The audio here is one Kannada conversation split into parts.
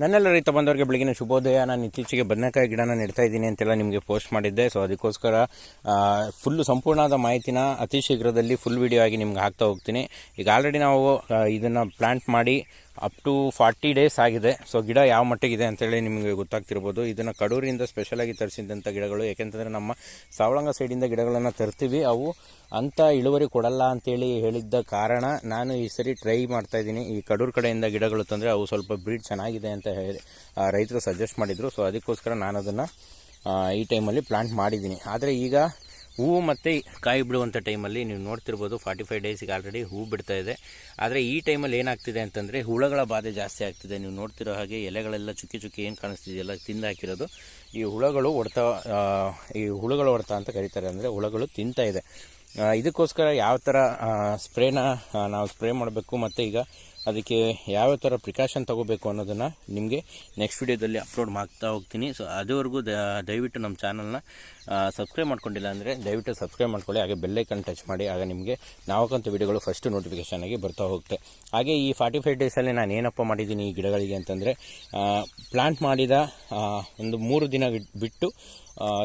ನನ್ನೆಲ್ಲ ರೈತ ಬಂದವರಿಗೆ ಬೆಳಗಿನ ಶುಭೋದಯ ನಾನು ಇತ್ತೀಚೆಗೆ ಬದನೆಕಾಯಿ ಗಿಡನ ನೆಡ್ತಾ ಇದ್ದೀನಿ ಅಂತೆಲ್ಲ ನಿಮಗೆ ಪೋಸ್ಟ್ ಮಾಡಿದ್ದೆ. ಸೊ ಅದಕ್ಕೋಸ್ಕರ ಫುಲ್ಲು ಸಂಪೂರ್ಣವಾದ ಮಾಹಿತಿನ ಅತಿ ಶೀಘ್ರದಲ್ಲಿ ಫುಲ್ ವಿಡಿಯೋ ಆಗಿ ನಿಮ್ಗೆ ಹಾಕ್ತಾ ಹೋಗ್ತೀನಿ. ಈಗ ಆಲ್ರೆಡಿ ನಾವು ಇದನ್ನು ಪ್ಲಾಂಟ್ ಮಾಡಿ ಅಪ್ ಟು ಫಾರ್ಟಿ ಡೇಸ್ ಆಗಿದೆ. ಸೊ ಗಿಡ ಯಾವ ಮಟ್ಟಿಗಿದೆ ಅಂತೇಳಿ ನಿಮಗೆ ಗೊತ್ತಾಗ್ತಿರ್ಬೋದು. ಇದನ್ನು ಕಡೂರಿಂದ ಸ್ಪೆಷಲಾಗಿ ತರಿಸಿದಂಥ ಗಿಡಗಳು, ಏಕೆಂತಂದರೆ ನಮ್ಮ ಸಾವಳಂಗ ಸೈಡಿಂದ ಗಿಡಗಳನ್ನು ತರ್ತೀವಿ. ಅವು ಅಂಥ ಇಳುವರಿ ಕೊಡಲ್ಲ ಅಂತೇಳಿ ಹೇಳಿದ್ದ ಕಾರಣ ನಾನು ಈ ಸರಿ ಟ್ರೈ ಮಾಡ್ತಾ ಇದ್ದೀನಿ. ಈ ಕಡೂರು ಕಡೆಯಿಂದ ಗಿಡಗಳು ತಂದರೆ ಅವು ಸ್ವಲ್ಪ ಬ್ರೀಡ್ ಚೆನ್ನಾಗಿದೆ ಅಂತ ಹೇಳಿ ರೈತರು ಸಜೆಸ್ಟ್ ಮಾಡಿದರು. ಸೊ ಅದಕ್ಕೋಸ್ಕರ ನಾನು ಅದನ್ನು ಈ ಟೈಮಲ್ಲಿ ಪ್ಲಾಂಟ್ ಮಾಡಿದ್ದೀನಿ. ಆದರೆ ಈಗ ಹೂವು ಮತ್ತು ಕಾಯಿ ಬಿಡುವಂಥ ಟೈಮಲ್ಲಿ ನೀವು ನೋಡ್ತಿರ್ಬೋದು ಫಾರ್ಟಿ ಫೈವ್ ಡೇಸಿಗೆ ಆಲ್ರೆಡಿ ಹೂ ಬಿಡ್ತಾ ಇದೆ. ಆದರೆ ಈ ಟೈಮಲ್ಲಿ ಏನಾಗ್ತಿದೆ ಅಂತಂದರೆ ಹುಳಗಳ ಬಾಧೆ ಜಾಸ್ತಿ ಆಗ್ತಿದೆ. ನೀವು ನೋಡ್ತಿರೋ ಹಾಗೆ ಎಲೆಗಳೆಲ್ಲ ಚುಕ್ಕಿ ಚುಕ್ಕಿ ಏನು ಕಾಣಿಸ್ತಿದೆಯಲ್ಲ ತಿಂದು ಹಾಕಿರೋದು. ಈ ಹುಳಗಳು ಹೊಡ್ತಾ ಈ ಹುಳಗಳು ಹೊಡ್ತಾ ಅಂತ ಕರೀತಾರೆ ಅಂದರೆ ಹುಳಗಳು ತಿಂತಾ ಇದೆ. ಇದಕ್ಕೋಸ್ಕರ ಯಾವ ಥರ ಸ್ಪ್ರೇನ ನಾವು ಸ್ಪ್ರೇ ಮಾಡಬೇಕು ಮತ್ತು ಈಗ ಅದಕ್ಕೆ ಯಾವ ಥರ ಪ್ರಿಕಾಷನ್ ತಗೋಬೇಕು ಅನ್ನೋದನ್ನು ನಿಮಗೆ ನೆಕ್ಸ್ಟ್ ವಿಡಿಯೋದಲ್ಲಿ ಅಪ್ಲೋಡ್ ಮಾಡ್ತಾ ಹೋಗ್ತೀನಿ. ಸೊ ಅದುವರೆಗೂ ದಯವಿಟ್ಟು ನಮ್ಮ ಚಾನಲ್ನ ಸಬ್ಸ್ಕ್ರೈಬ್ ಮಾಡ್ಕೊಂಡಿಲ್ಲ ಅಂದರೆ ದಯವಿಟ್ಟು ಸಬ್ಸ್ಕ್ರೈಬ್ ಮಾಡ್ಕೊಳ್ಳಿ. ಹಾಗೆ ಬೆಲ್ಲೈಕನ್ ಟಚ್ ಮಾಡಿ. ಆಗ ನಿಮಗೆ ನಾವಕ್ಕಂಥ ವಿಡಿಯೋಗಳು ಫಸ್ಟ್ ನೋಟಿಫಿಕೇಷನ್ ಆಗಿ ಬರ್ತಾ ಹೋಗುತ್ತೆ. ಹಾಗೆ ಈ ಫಾರ್ಟಿ ಫೈವ್ ಡೇಸಲ್ಲಿ ನಾನು ಏನಪ್ಪ ಮಾಡಿದ್ದೀನಿ ಈ ಗಿಡಗಳಿಗೆ ಅಂತಂದರೆ ಪ್ಲಾಂಟ್ ಮಾಡಿದ ಒಂದು ಮೂರು ದಿನ ಬಿಟ್- ಬಿಟ್ಟು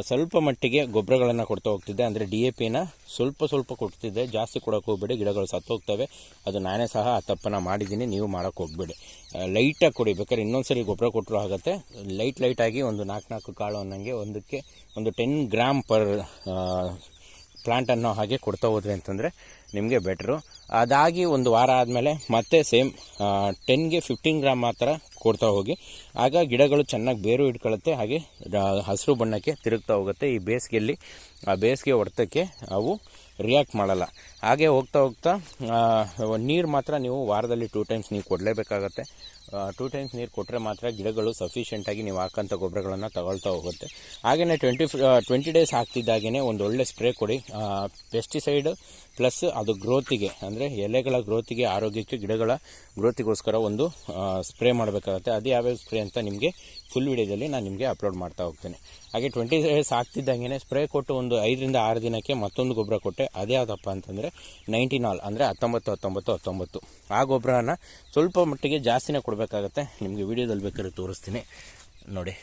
ಸ್ವಲ್ಪ ಮಟ್ಟಿಗೆ ಗೊಬ್ಬರಗಳನ್ನು ಕೊಡ್ತಾ ಹೋಗ್ತಿದ್ದೆ. ಅಂದರೆ ಡಿ ಎ ಪಿನ ಸ್ವಲ್ಪ ಸ್ವಲ್ಪ ಕೊಡ್ತಿದ್ದೆ. ಜಾಸ್ತಿ ಕೊಡೋಕೆ ಹೋಗ್ಬೇಡಿ. ಗಿಡಗಳು ಸತ್ತೋಗ್ತವೆ. ಅದು ನಾನೇ ಸಹ ಆ ತಪ್ಪನ್ನು ಮಾಡಿದ್ದೀನಿ, ನೀವು ಮಾಡೋಕ್ಕೆ ಹೋಗ್ಬೇಡಿ. ಲೈಟಾಗಿ ಕೊಡಿ, ಬೇಕಾದ್ರೆ ಇನ್ನೊಂದು ಸರಿ ಗೊಬ್ಬರ ಕೊಟ್ಟರು ಆಗುತ್ತೆ. ಲೈಟ್ ಲೈಟಾಗಿ ಒಂದು ನಾಲ್ಕು ನಾಲ್ಕು ಕಾಳು ಅನ್ನಂಗೆ ಒಂದಕ್ಕೆ ಒಂದು ಟೆನ್ ಗ್ರಾಮ್ ಪರ್ ಪ್ಲಾಂಟ್ ಅನ್ನೋ ಹಾಗೆ ಕೊಡ್ತಾ ಹೋದ್ರಿ ಅಂತಂದರೆ ನಿಮಗೆ ಬೆಟ್ರು ಅದಾಗಿ ಒಂದು ವಾರ ಆದಮೇಲೆ ಮತ್ತೆ ಸೇಮ್ ಟೆನ್ಗೆ ಫಿಫ್ಟೀನ್ ಗ್ರಾಮ್ ಮಾತ್ರ ಕೊಡ್ತಾ ಹೋಗಿ. ಆಗ ಗಿಡಗಳು ಚೆನ್ನಾಗಿ ಬೇರು ಇಟ್ಕೊಳ್ಳುತ್ತೆ ಹಾಗೆ ಹಸಿರು ಬಣ್ಣಕ್ಕೆ ತಿರುಗ್ತಾ ಹೋಗುತ್ತೆ ಈ ಬೇಸಿಗೆಯಲ್ಲಿ. ಆ ಬೇಸಿಗೆ ಹೊಡೆತಕ್ಕೆ ಅವು ರಿಯಾಕ್ಟ್ ಮಾಡಲ್ಲ. ಹಾಗೆ ಹೋಗ್ತಾ ಹೋಗ್ತಾ ನೀರು ಮಾತ್ರ ನೀವು ವಾರದಲ್ಲಿ ಟೂ ಟೈಮ್ಸ್ ನೀವು ಕೊಡಲೇಬೇಕಾಗತ್ತೆ. ಟೂ ಟೈಮ್ಸ್ ನೀರು ಕೊಟ್ಟರೆ ಮಾತ್ರ ಗಿಡಗಳು ಸಫಿಷಿಯೆಂಟಾಗಿ ನೀವು ಹಾಕೋಂಥ ಗೊಬ್ಬರಗಳನ್ನು ತಗೊಳ್ತಾ ಹೋಗುತ್ತೆ. ಹಾಗೆಯೇ ಟ್ವೆಂಟಿ ಟ್ವೆಂಟಿ ಡೇಸ್ ಹಾಕ್ತಿದ್ದಾಗೇ ಒಂದು ಒಳ್ಳೆ ಸ್ಪ್ರೇ ಕೊಡಿ. ಪೆಸ್ಟಿಸೈಡ್ ಪ್ಲಸ್ ಅದು ಗ್ರೋತಿಗೆ ಅಂದರೆ ಎಲೆಗಳ ಗ್ರೋತಿಗೆ ಆರೋಗ್ಯಕ್ಕೆ ಗಿಡಗಳ ಗ್ರೋತಿಗೋಸ್ಕರ ಒಂದು ಸ್ಪ್ರೇ ಮಾಡಬೇಕಾಗುತ್ತೆ. ಅದು ಯಾವ್ಯಾವ ಸ್ಪ್ರೇ ಅಂತ ನಿಮಗೆ ಫುಲ್ ವಿಡಿಯೋದಲ್ಲಿ ನಾನು ನಿಮಗೆ ಅಪ್ಲೋಡ್ ಮಾಡ್ತಾ ಹೋಗ್ತೇನೆ. ಹಾಗೆ ಟ್ವೆಂಟಿ ಡೇಸ್ ಹಾಕ್ತಿದ್ದಂಗೆ ಸ್ಪ್ರೇ ಕೊಟ್ಟು ಒಂದು ಐದರಿಂದ ಆರು ದಿನಕ್ಕೆ ಮತ್ತೊಂದು ಗೊಬ್ಬರ ಕೊಟ್ಟೆ ಅದೇ ಯಾವುದಪ್ಪ ಅಂತಂದರೆ ನೈಂಟಿನಾಲ್ ಅಂದರೆ ಹತ್ತೊಂಬತ್ತು ಹತ್ತೊಂಬತ್ತು ಹತ್ತೊಂಬತ್ತು. ಆ ಗೊಬ್ಬರನ ಸ್ವಲ್ಪ ಮಟ್ಟಿಗೆ ಜಾಸ್ತಿನೇ ಕೊಡಬೇಕಾಗತ್ತೆ. ನಿಮಗೆ ವಿಡಿಯೋದಲ್ಲಿ ಬೇಕಾದ್ರೆ ತೋರಿಸ್ತೀನಿ. ನೋಡಿ,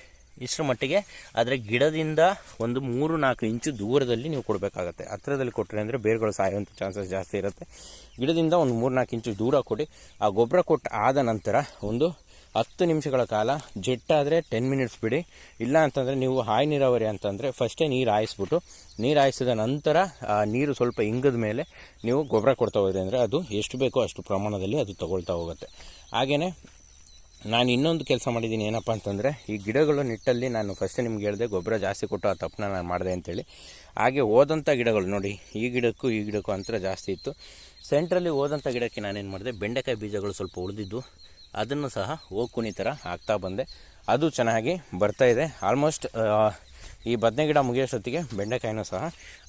ಇಷ್ಟರ ಮಟ್ಟಿಗೆ ಆದರೆ ಗಿಡದಿಂದ ಒಂದು ಮೂರು ನಾಲ್ಕು ಇಂಚು ದೂರದಲ್ಲಿ ನೀವು ಕೊಡಬೇಕಾಗತ್ತೆ. ಹತ್ತಿರದಲ್ಲಿ ಕೊಟ್ಟರೆ ಅಂದರೆ ಬೇರುಗಳು ಸಾಯುವಂಥ ಚಾನ್ಸಸ್ ಜಾಸ್ತಿ ಇರುತ್ತೆ. ಗಿಡದಿಂದ ಒಂದು ಮೂರು ನಾಲ್ಕು ಇಂಚು ದೂರ ಕೊಡಿ. ಆ ಗೊಬ್ಬರ ಕೊಟ್ಟು ಆದ ನಂತರ ಒಂದು ಹತ್ತು ನಿಮಿಷಗಳ ಕಾಲ ಜೆಟ್ಟಾದರೆ ಟೆನ್ ಮಿನಿಟ್ಸ್ ಬಿಡಿ. ಇಲ್ಲ ಅಂತಂದರೆ ನೀವು ಹಾಯ್ ನೀರಾವರಿ ಅಂತಂದರೆ ಫಸ್ಟೇ ನೀರು ಹಾಯಿಸ್ಬಿಟ್ಟು, ನೀರು ಹಾಯಿಸಿದ ನಂತರ ನೀರು ಸ್ವಲ್ಪ ಇಂಗದ ಮೇಲೆ ನೀವು ಗೊಬ್ಬರ ಕೊಡ್ತಾ ಹೋದ್ರಿ ಅಂದರೆ ಅದು ಎಷ್ಟು ಬೇಕೋ ಅಷ್ಟು ಪ್ರಮಾಣದಲ್ಲಿ ಅದು ತಗೊಳ್ತಾ ಹೋಗುತ್ತೆ. ಹಾಗೆಯೇ ನಾನು ಇನ್ನೊಂದು ಕೆಲಸ ಮಾಡಿದ್ದೀನಿ ಏನಪ್ಪ ಅಂತಂದರೆ ಈ ಗಿಡಗಳು ನಿಟ್ಟಲ್ಲಿ ನಾನು ಫಸ್ಟ್ ನಿಮ್ಗೆ ಹೇಳಿದೆ ಗೊಬ್ಬರ ಜಾಸ್ತಿ ಕೊಟ್ಟು ಆ ತಪ್ಪನ್ನ ನಾನು ಮಾಡಿದೆ ಅಂತೇಳಿ. ಹಾಗೆ ಹೋದಂಥ ಗಿಡಗಳು ನೋಡಿ, ಈ ಗಿಡಕ್ಕೂ ಈ ಗಿಡಕ್ಕೂ ಅಂತರ ಜಾಸ್ತಿ ಇತ್ತು. ಸೆಂಟ್ರಲ್ಲಿ ಹೋದಂಥ ಗಿಡಕ್ಕೆ ನಾನೇನು ಮಾಡಿದೆ, ಬೆಂಡೆಕಾಯಿ ಬೀಜಗಳು ಸ್ವಲ್ಪ ಉಳಿದಿದ್ದು ಅದನ್ನು ಸಹ ಓಕುಣಿ ಥರ ಹಾಕ್ತಾ ಬಂದೆ. ಅದು ಚೆನ್ನಾಗಿ ಬರ್ತಾ ಇದೆ. ಆಲ್ಮೋಸ್ಟ್ ಈ ಬದನೆ ಗಿಡ ಮುಗಿಯೋಷ್ಟೊತ್ತಿಗೆ ಬೆಂಡೆಕಾಯಿನೂ ಸಹ,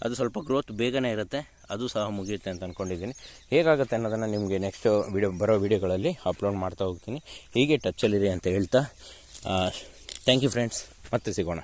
ಅದು ಸ್ವಲ್ಪ ಗ್ರೋತ್ ಬೇಗನೆ ಇರುತ್ತೆ. ಅದು ಸಹ ಮುಗಿಯುತ್ತೆ ಅಂತ ಅಂದ್ಕೊಂಡಿದ್ದೀನಿ ಹೇಗಾಗುತ್ತೆ ಅನ್ನೋದನ್ನು ನಿಮಗೆ ನೆಕ್ಸ್ಟ್ ವಿಡಿಯೋ ಬರೋ ವಿಡಿಯೋಗಳಲ್ಲಿ ಅಪ್ಲೋಡ್ ಮಾಡ್ತಾ ಹೋಗ್ತೀನಿ. ಹೀಗೆ ಟಚ್ಚಲ್ಲಿರಿ ಅಂತ ಹೇಳ್ತಾ ಥ್ಯಾಂಕ್ ಯು ಫ್ರೆಂಡ್ಸ್ ಮತ್ತೆ ಸಿಗೋಣ.